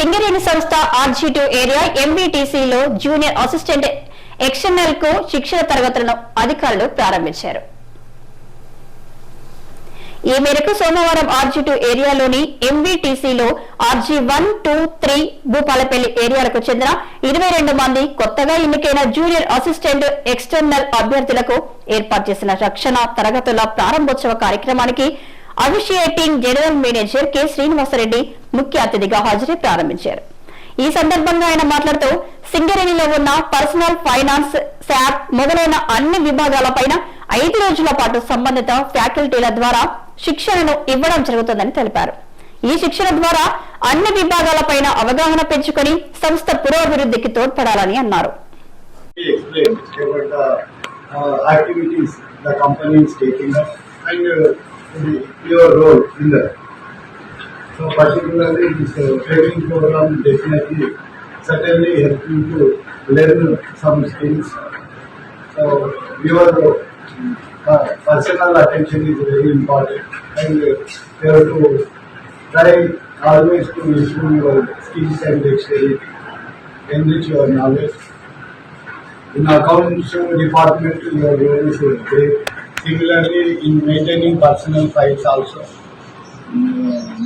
సింగరేణి సంస్థ RG two area ఎంబీటీసీలో junior assistant ఎక్స్టర్నల్కు శిక్షణ తరగతులను అధికారులు ప్రారంభించారు. ఈ మేరకు సోమవారం ఆర్జీ టూ ఏరియాలోని ఎంవీటీసీలో RG one two three Bhupalpalli ఏరియాలకు చెందిన ఇరవై రెండు మంది కొత్తగా ఎన్నికైన జూనియర్ అసిస్టెంట్ ఎక్స్టర్నల్ అభ్యర్థులకు ఏర్పాటు చేసిన రక్షణ తరగతుల ప్రారంభోత్సవ కార్యక్రమానికి officiating general manager K. Srinivasareddy ముఖ్య అతిథిగా హాజరై ప్రారంభించారు. ఈ సందర్భంగా ఆయన మాట్లాడుతూ సింగరేణిలో ఉన్న పర్సనల్ ఫైనాన్స్ శాప్ మొదలైన అన్ని విభాగాలపైన ఐదు రోజుల పాటు సంబంధిత ఫ్యాకల్టీల ద్వారా శిక్షణను ఇవ్వడం జరుగుతుందని తెలిపారు. ఈ శిక్షణ ద్వారా అన్ని విభాగాలపైన అవగాహన పెంచుకొని సంస్థ పురోభివృద్ధికి తోడ్పడాలని అన్నారు. Explain the company is taking and your role in that and uh, the, your role in that. So particularly this uh, training program definitely certainly help you to learn some skills. So your uh, personal attention is very important and uh, you have to try always to improve your skills and dexterity, enrich your knowledge. In accounts department, your role is great. Similarly, in maintaining personal files also,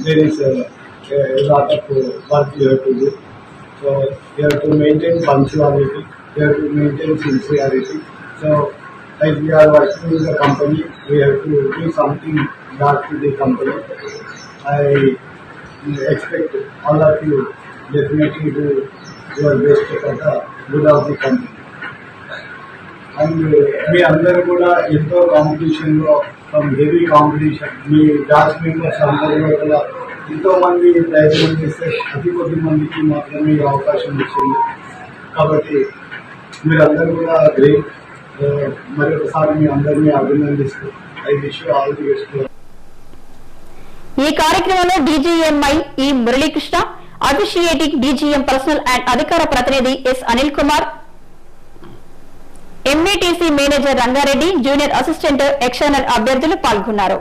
there is a, a lot of uh, work you have to do. So you have to maintain punctuality, you have to maintain sincerity. So as we are working with the company, we have to do something back to the company. I expect all of you definitely do your best for the good of the company. And మీ అందరూ కూడా ఎంతో కాంపిటీషన్లో from heavy competition మీ batch members అందరూ కూడా ఎంతో మంది ప్రయత్నం చేస్తే అతి కొద్ది మందికి మాత్రమే అవకాశం ఇచ్చింది కాబట్టి మీరందరూ కూడా గ్రేట్ మరొకసారి మీ అందరినీ అభినందిస్తూ I wish all the best. ఈ కార్యక్రమంలో DGM I E Muralikrishna officiating DGM personnel and అధికార ప్రతినిధి S Anil Kumar MATC manager Rangareddy junior assistant external అభ్యర్థులు పాల్గొన్నారు.